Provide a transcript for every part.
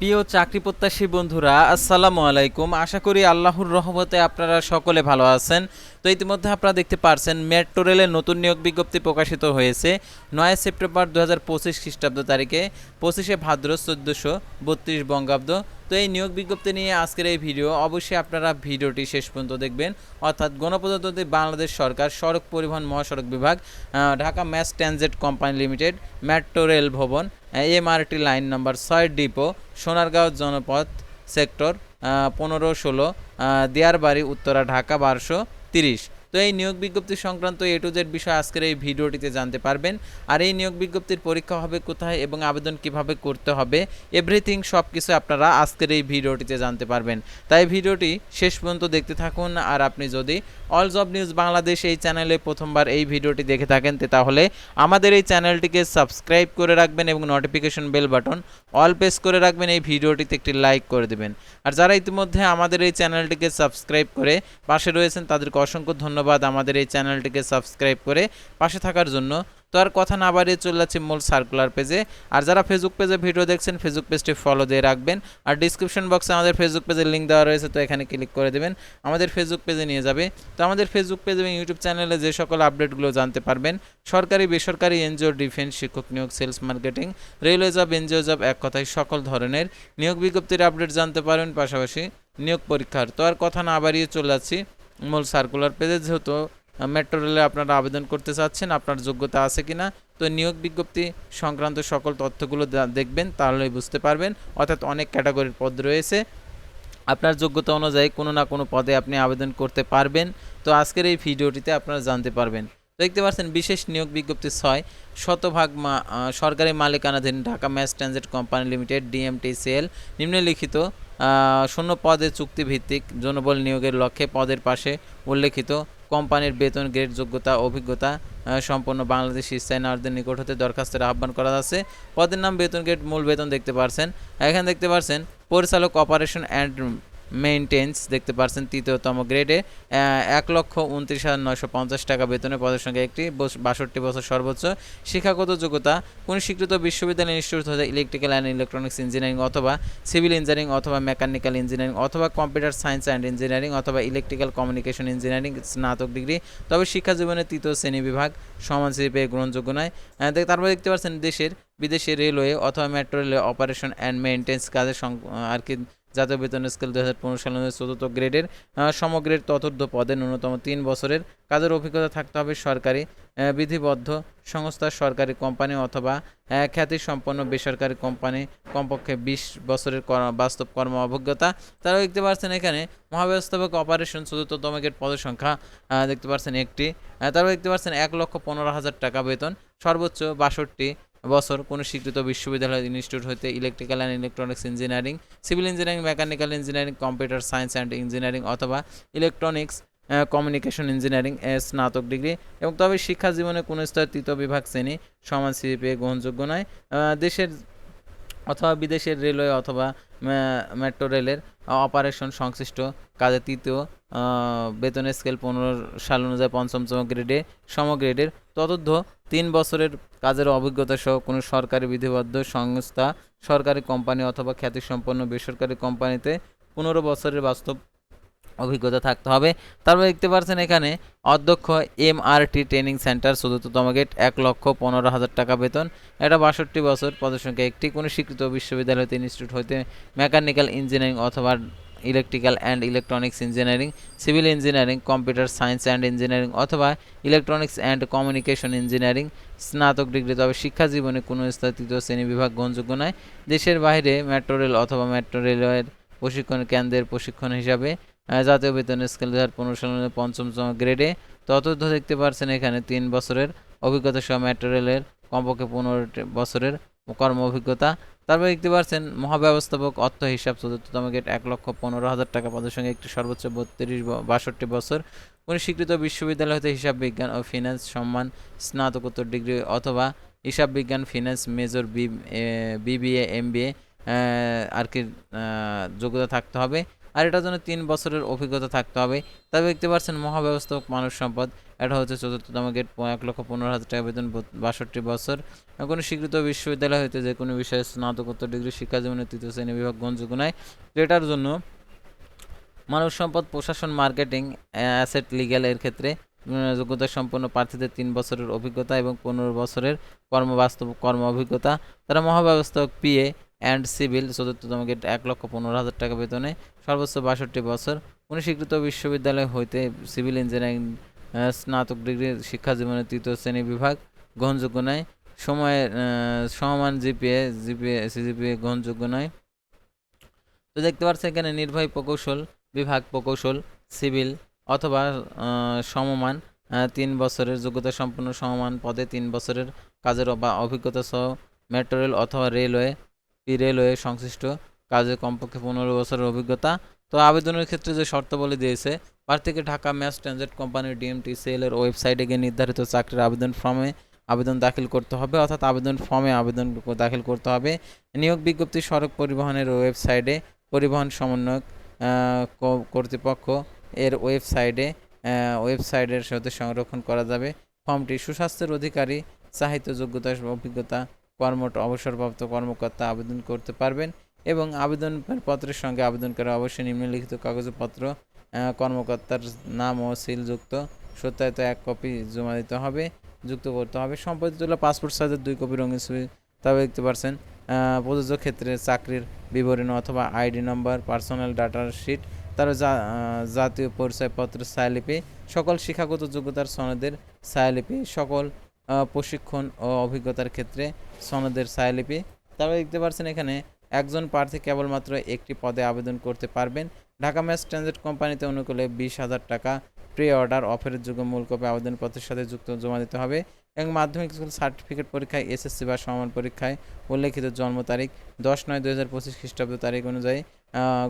প্রিয় চাকরি প্রত্যাশী বন্ধুরা, আসসালামু আলাইকুম। আশা করি আল্লাহর রহমতে আপনারা সকলে ভালো আছেন। তো ইতিমধ্যে আপনারা দেখতে পারছেন, মেট্রো রেলের নতুন নিয়োগ বিজ্ঞপ্তি প্রকাশিত হয়েছে নয় সেপ্টেম্বর দু হাজার পঁচিশ খ্রিস্টাব্দ তারিখে। পঁচিশে ভাদ্র চোদ্দোশো বত্রিশ বঙ্গাব্দ। তো এই নিয়োগ বিজ্ঞপ্তি নিয়ে আজকের এই ভিডিও, অবশ্যই আপনারা ভিডিওটি শেষ পর্যন্ত দেখবেন। অর্থাৎ গণপ্রজাতন্ত্রী বাংলাদেশ সরকার, সড়ক পরিবহন মহাসড়ক বিভাগ Dhaka mass transit company limited, metro rail ভবন এমআরটি লাইন নাম্বার ছয় ডিপো, সোনারগাঁও জনপথ সেক্টর পনেরো ষোলো দিয়ারবাড়ি, উত্তরা, ঢাকা, বারোশো তিরিশ। তো এই নিয়োগ বিজ্ঞপ্তি সংক্রান্ত এ টু জেড বিষয় আজকের এই ভিডিওটিতে জানতে পারবেন। আর এই নিয়োগ বিজ্ঞপ্তির পরীক্ষা হবে কোথায় এবং আবেদন কীভাবে করতে হবে এভরিথিং সব কিছু আপনারা আজকের এই ভিডিওটিতে জানতে পারবেন। তাই ভিডিওটি শেষ পর্যন্ত দেখতে থাকুন, আর আপনি যদি অল জব নিউজ বাংলাদেশ এই চ্যানেলে প্রথমবার এই ভিডিওটি দেখে থাকেন তাহলে আমাদের এই চ্যানেলটিকে সাবস্ক্রাইব করে রাখবেন এবং notification bell button all press করে রাখবেন, এই ভিডিওটিতে একটি লাইক করে দেবেন। আর যারা ইতিমধ্যে আমাদের এই চ্যানেলটিকে সাবস্ক্রাইব করে পাশে রয়েছেন, তাদেরকে অসংখ্য ধন্যবাদ। আমাদের এই চ্যানেলটিকে সাবস্ক্রাইব করে পাশে থাকার জন্য। তো আর কথা না বাড়িয়ে চলে যাচ্ছি মূল সার্কুলার পেজে আর যারা ফেসবুক পেজে ভিডিও দেখছেন ফেসবুক পেজটি ফলো দিয়ে রাখবেন। আর ডিসক্রিপশন বক্সে আমাদের ফেসবুক পেজের লিঙ্ক দেওয়া রয়েছে, তো এখানে ক্লিক করে দেবেন। আমাদের ফেসবুক পেজে নিয়ে যাবে। তো আমাদের ফেসবুক পেজ এবং ইউটিউব চ্যানেলে যে সকল আপডেটগুলো জানতে পারবেন, সরকারি, বেসরকারি এনজিও ডিফেন্স শিক্ষক নিয়োগ sales marketing railway job NGO job এক কথায় সকল ধরনের নিয়োগ বিজ্ঞপ্তির আপডেট জানতে পারবেন। পাশাপাশি নিয়োগ পরীক্ষার। তো আর কথা না বাড়িয়ে চলে যাচ্ছি মূল সার্কুলার পেজে যেহেতু মেট্রো রেলে আপনারা আবেদন করতে চাচ্ছেন, আপনার যোগ্যতা আছে কিনা, তো নিয়োগ বিজ্ঞপ্তি সংক্রান্ত সকল তথ্যগুলো দেখবেন, তাহলেই বুঝতে পারবেন। অর্থাৎ অনেক ক্যাটাগরির পদ রয়েছে। আপনার যোগ্যতা অনুযায়ী কোনো না কোনো পদে আপনি আবেদন করতে পারবেন। তো আজকের এই ভিডিওটিতে আপনারা জানতে পারবেন। দেখতে পাচ্ছেন, বিশেষ নিয়োগ বিজ্ঞপ্তি ছয়, শতভাগ সরকারি মালিকানাধীন Dhaka mass transit company limited, DMTCL, নিম্নলিখিত শূন্য পদে চুক্তিভিত্তিক জনবল নিয়োগের লক্ষ্যে পদের পাশে উল্লেখিত কোম্পানির বেতন গ্রেড, যোগ্যতা, অভিজ্ঞতা সম্পন্ন বাংলাদেশি নারীদের নিকট হতে দরখাস্তের আহ্বান করা আছে। পদের নাম, বেতন গ্রেড, মূল বেতন দেখতে পারছেন। এখানে দেখতে পারছেন, পরিচালক অপারেশন অ্যান্ড মেইনটেন্স দেখতে পারছেন, তৃতীয়তম গ্রেডে এক লক্ষ উনত্রিশ হাজার নয়শো পঞ্চাশ টাকা বেতনে পদের সঙ্গে একটি বাষট্টি বছর সর্বোচ্চ শিক্ষাগত যোগ্যতা, কোনো স্বীকৃত বিশ্ববিদ্যালয় ইনস্টিটিউট হতে ইলেকট্রিক্যাল অ্যান্ড ইলেকট্রনিক্স ইঞ্জিনিয়ারিং অথবা সিভিল ইঞ্জিনিয়ারিং অথবা মেকানিক্যাল ইঞ্জিনিয়ারিং অথবা কম্পিউটার সায়েন্স অ্যান্ড ইঞ্জিনিয়ারিং অথবা ইলেকট্রিক্যাল কমিউনিকেশন ইঞ্জিনিয়ারিং স্নাতক ডিগ্রি তবে শিক্ষা জীবনের তৃতীয় শ্রেণি বিভাগ সমান পেয়ে গ্রহণযোগ্য নয়। তারপরে দেখতে পাচ্ছেন, দেশের, বিদেশে রেলওয়ে অথবা metro railway operation and maintenance কাজের সং- আর কি জাতীয় বেতন স্কেল দু হাজার পনেরো সাল অনুযায়ী চতুর্থ গ্রেডের সমগ্রের চতুর্থ পদে ন্যূনতম তিন বছরের কাজের অভিজ্ঞতা থাকতে হবে সরকারি বিধিবদ্ধ সংস্থা, সরকারি কোম্পানি অথবা খ্যাতিসম্পন্ন বেসরকারি কোম্পানি কমপক্ষে বিশ বছরের বাস্তব কর্ম অভিজ্ঞতা। তারা দেখতে পাচ্ছেন এখানে মহাব্যবস্থাপক অপারেশন চতুর্থতম গ্রেড পদের সংখ্যা দেখতে পাচ্ছেন একটি তারপর দেখতে পাচ্ছেন এক লক্ষ পনেরো হাজার টাকা বেতন, সর্বোচ্চ বাষট্টি বছর কোনো স্বীকৃত বিশ্ববিদ্যালয় ইনস্টিটিউট হতে electrical and electronics engineering, civil engineering, mechanical engineering, computer science and engineering অথবা ইলেকট্রনিক্স কমিউনিকেশন ইঞ্জিনিয়ারিং এ স্নাতক ডিগ্রি এবং তবে শিক্ষা জীবনে কোনো স্তর তৃতীয় বিভাগ শ্রেণি সমান সিপিএ গ্রহণযোগ্য নয়। দেশের অথবা বিদেশের রেলওয়ে অথবা মেট্রো রেলের অপারেশন সংশ্লিষ্ট কাজে তৃতীয় বেতনের স্কেল পনেরো, সাল অনুযায়ী পঞ্চমতম গ্রেডে সম গ্রেডের চতুর্থ তিন বছরের কাজের অভিজ্ঞতা সহ কোনো সরকারি বিধিবদ্ধ সংস্থা, সরকারি কোম্পানি অথবা খ্যাতিসম্পন্ন বেসরকারি কোম্পানিতে পনেরো বছরের বাস্তব অভিজ্ঞতা থাকতে হবে। তারপর দেখতে পাচ্ছেন এখানে অধ্যক্ষ এমআরটি ট্রেনিং সেন্টার, চতুর্থতম গেট, এক লক্ষ পনেরো হাজার টাকা বেতন। এটা বাষট্টি বছর, পদের সংখ্যা একটি। কোনো স্বীকৃত বিশ্ববিদ্যালয় হতে ইনস্টিটিউট হইতে মেকানিক্যাল ইঞ্জিনিয়ারিং অথবা electrical and electronics engineering civil engineering computer science and engineering অথবা ইলেকট্রনিক্স অ্যান্ড কমিউনিকেশন ইঞ্জিনিয়ারিং স্নাতক ডিগ্রি তবে শিক্ষা জীবনে কোনো তৃতীয় শ্রেণি বিভাগ গ্রহণযোগ্য নয়। দেশের বাইরে মেট্রো রেল অথবা মেট্রো রেলওয়ের প্রশিক্ষণ কেন্দ্রের প্রশিক্ষণ হিসাবে জাতীয় বেতন স্কেল দু হাজার পনেরো সালের পঞ্চমতম গ্রেডে চতুর্থ দেখতে পারছেন এখানে তিন বছরের অভিজ্ঞতা সহ মেট্রো রেলের কমপক্ষে পনেরো বছরের কর্ম অভিজ্ঞতা। তারপর দেখতে পাচ্ছেন মহাব্যবস্থাপক অর্থ হিসাব চতুর্থতম গেট এক লক্ষ পনেরো হাজার টাকা পদের সঙ্গে একটি সর্বোচ্চ বত্রিশ বাষট্টি বছর। কোনো স্বীকৃত বিশ্ববিদ্যালয় হতে হিসাব বিজ্ঞান ও ফিন্যান্স সম্মান, স্নাতকোত্তর ডিগ্রি অথবা হিসাব বিজ্ঞান, finance, major, B BBA, MBA আর কি যোগ্যতা থাকতে হবে। আর এটার জন্য তিন বছরের অভিজ্ঞতা থাকতে হবে। তবে দেখতে পাচ্ছেন মহাব্যবস্থাপক মানব সম্পদ, এটা হচ্ছে চতুর্থতম গেট এক লক্ষ পনেরো হাজার টাকা বেতন বাষট্টি বছর। কোনো স্বীকৃত বিশ্ববিদ্যালয় হইতে যে কোনো বিষয়ে স্নাতকোত্তর ডিগ্রি শিক্ষা জীবনের তৃতীয় শ্রেণি বিভাগ গ্রহণযোগ্য নয়। তো এটার জন্য মানব সম্পদ প্রশাসন মার্কেটিং অ্যাসেট লিগ্যাল এর ক্ষেত্রে যোগ্যতা সম্পন্ন প্রার্থীদের তিন বছরের অভিজ্ঞতা এবং পনেরো বছরের কর্মবাস্তব কর্ম অভিজ্ঞতা। তারা মহাব্যবস্থাপক পিএ অ্যান্ড সিভিল চতুর্থতম গেট এক লক্ষ পনেরো হাজার টাকা বেতনে সর্বোচ্চ বাষট্টি বছর কোনো বিশ্ববিদ্যালয় হইতে সিভিল ইঞ্জিনিয়ারিং স্নাতক ডিগ্রি শিক্ষা জীবনের তৃতীয় শ্রেণি বিভাগ গ্রহণযোগ্য নয়। সময়ের আহ, সমান জিপিএ জিপিএ সিজিপিএ গ্রহণযোগ্য নয়। তো দেখতে পাচ্ছেন এখানে নির্বাহী প্রকৌশল বিভাগ প্রকৌশল সিভিল অথবা সমমান তিন বছরের যোগ্যতা সম্পন্ন সমমান পদে তিন বছরের কাজের অভিজ্ঞতা সহ মেট্রো রেল অথবা রেলওয়ে রেলওয়ে সংশ্লিষ্ট কাজে কমপক্ষে পনেরো বছরের অভিজ্ঞতা। তো আবেদনের ক্ষেত্রে যে শর্তাবলী দিয়েছে প্রার্থীকে ঢাকা ম্যাস ট্রানজিট কোম্পানির ডিএমটি সেল এর ওয়েবসাইটে গিয়ে নির্ধারিত চাকরির আবেদন ফর্মে আবেদন দাখিল করতে হবে, অর্থাৎ আবেদন ফর্মে আবেদন দাখিল করতে হবে। নিয়োগ বিজ্ঞপ্তি সড়ক পরিবহনের ওয়েবসাইটে পরিবহন সমন্বয়ক কর্তৃপক্ষ এর ওয়েবসাইটে ওয়েবসাইটের সাথে সংরক্ষণ করা যাবে। ফর্মটি সুস্বাস্থ্যের অধিকারী চাহিত যোগ্যতা অভিজ্ঞতা কর্মট অবসরপ্রাপ্ত কর্মকর্তা আবেদন করতে পারবেন এবং আবেদন পত্রের সঙ্গে আবেদন করে অবশ্যই নিম্নলিখিত কাগজপত্র কর্মকর্তার নাম ও সিলযুক্ত সত্যায়িত এক কপি জমা দিতে হবে, যুক্ত করতে হবে। সম্পাদিত তোলা পাসপোর্ট সাইজের দুই কপি রঙিন ছবি তবে দেখতে পারছেন প্রযোজ্য ক্ষেত্রে চাকরির বিবরণ অথবা আইডি নম্বর, পার্সোনাল ডাটা শিট তার জাতীয় পরিচয়পত্র, ছায়ালিপি, সকল শিক্ষাগত যোগ্যতার সনদের ছায়ালিপি, সকল প্রশিক্ষণ ও অভিজ্ঞতার ক্ষেত্রে সনদের ছায়ালিপি। তারপরে দেখতে পাচ্ছেন এখানে একজন প্রার্থী কেবলমাত্র একটি পদে আবেদন করতে পারবেন। ঢাকা ম্যাস ট্রানজিট কোম্পানিতে অনুকূলে বিশ হাজার টাকা প্রি অর্ডার অফারের যোগ্য মূল কপি আবেদনপত্রের সাথে যুক্ত জমা দিতে হবে এবং মাধ্যমিক স্কুল সার্টিফিকেট পরীক্ষায় এসএসসি বা সমান পরীক্ষায় উল্লেখিত জন্ম তারিখ দশ নয় দু হাজার পঁচিশ খ্রিস্টাব্দ তারিখ অনুযায়ী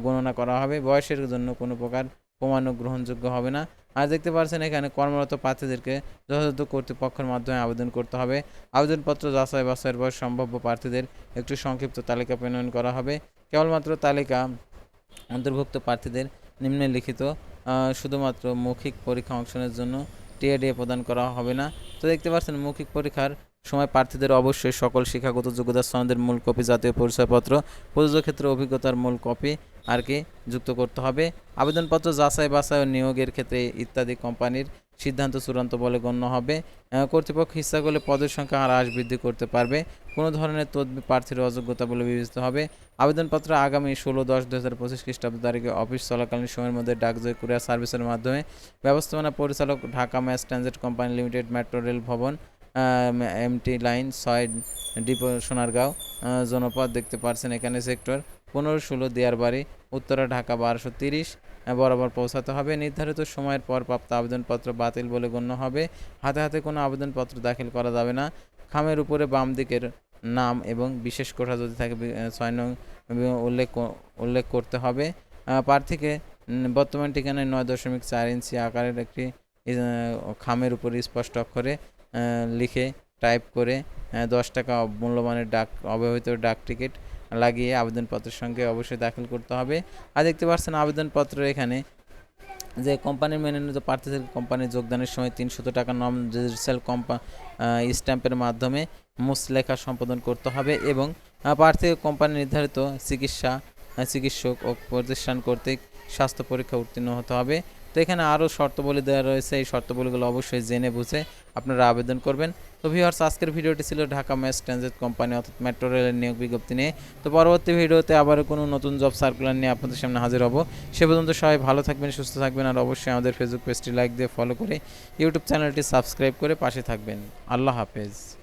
গণনা করা হবে। বয়সের জন্য কোনো প্রকার প্রমাণও গ্রহণযোগ্য হবে না। আর দেখতে পাচ্ছেন এখানে কর্মরত প্রার্থীদেরকে যথাযথ কর্তৃপক্ষের মাধ্যমে আবেদন করতে হবে। আবেদনপত্র যাচাই বাছাইয়ের পর সম্ভাব্য প্রার্থীদের একটি সংক্ষিপ্ত তালিকা প্রণয়ন করা হবে। কেবলমাত্র তালিকা অন্তর্ভুক্ত প্রার্থীদের নিম্নলিখিত আহ, শুধুমাত্র মৌখিক পরীক্ষা অংশনের জন্য টিএডিএ প্রদান করা হবে না। তো দেখতে পাচ্ছেন মৌখিক পরীক্ষার সময় প্রার্থীদের অবশ্যই সকল শিক্ষাগত যোগ্যতা সনদের মূল কপি, জাতীয় পরিচয়পত্র প্রযোজ্য ক্ষেত্রে অভিজ্ঞতার মূল কপি আর কি যুক্ত করতে হবে। আবেদনপত্র যাচাই বাছাই ও নিয়োগের ক্ষেত্রে ইত্যাদি কোম্পানির সিদ্ধান্ত চূড়ান্ত বলে গণ্য হবে। কর্তৃপক্ষ ইচ্ছা করলে পদের সংখ্যা হ্রাস বৃদ্ধি করতে পারবে। কোনো ধরনের তদবি প্রার্থীর অযোগ্যতা বলে বিবেচিত হবে। আবেদনপত্র আগামী ষোলো দশ দু হাজার পঁচিশ খ্রিস্টাব্দ তারিখে অফিস চলাকালীন সময়ের মধ্যে ডাকজয় কুরিয়ার সার্ভিসের মাধ্যমে। ব্যবস্থাপনা পরিচালক Dhaka mass transit company limited, metro rail ভবন। এমটি লাইন ছয় ডিপো সোনারগাঁও জনপদ দেখতে পাচ্ছেন এখানে সেক্টর পনেরো, ষোলো দেয়ার বাড়ি উত্তরা, ঢাকা বারোশো তিরিশ বরাবর পৌঁছাতে হবে। নির্ধারিত সময়ের পর প্রাপ্ত আবেদনপত্র বাতিল বলে গণ্য হবে। হাতে হাতে কোনো আবেদনপত্র দাখিল করা যাবে না। খামের উপরে বাম দিকের নাম এবং বিশেষ কোঠা যদি থাকে ছয় নং উল্লেখ উল্লেখ করতে হবে। প্রার্থীকে বর্তমান ঠিকানায় নয় দশমিক চার ইঞ্চি আকারের একটি খামের উপরে স্পষ্ট অক্ষরে লিখে টাইপ করে দশ টাকা মূল্যমানের ডাক, অব্যবহৃত ডাক টিকিট লাগিয়ে আবেদনপত্রের সঙ্গে অবশ্যই দাখিল করতে হবে। আর দেখতে পাচ্ছেন আবেদনপত্র এখানে যে কোম্পানির মেনে প্রার্থীদের কোম্পানির যোগদানের সময় তিনশত টাকা নম রেজিস্ট্রাল কম্পা স্ট্যাম্পের মাধ্যমে মুসলেখা সম্পাদন করতে হবে এবং প্রার্থী কোম্পানি নির্ধারিত চিকিৎসা চিকিৎসক ও প্রতিষ্ঠান কর্তৃক স্বাস্থ্য পরীক্ষা উত্তীর্ণ হতে হবে। তো এখানে আরও শর্তাবলী দেওয়া রয়েছে। এই শর্তাবলীগুলো অবশ্যই জেনে বুঝে আপনারা আবেদন করবেন। তো ভিউয়ার্স আজকের ভিডিওটি ছিল ঢাকা ম্যাস ট্রানজিট কোম্পানি অর্থাৎ মেট্রো রেলের নিয়োগ বিজ্ঞপ্তি নিয়ে। তো পরবর্তী ভিডিওতে আবারও কোনো নতুন জব সার্কুলার নিয়ে আপনাদের সামনে হাজির হব। সে পর্যন্ত সবাই ভালো থাকবেন, সুস্থ থাকবেন আর অবশ্যই আমাদের ফেসবুক পেজটি লাইক দিয়ে ফলো করে ইউটিউব চ্যানেলটি সাবস্ক্রাইব করে পাশে থাকবেন। আল্লাহ হাফেজ।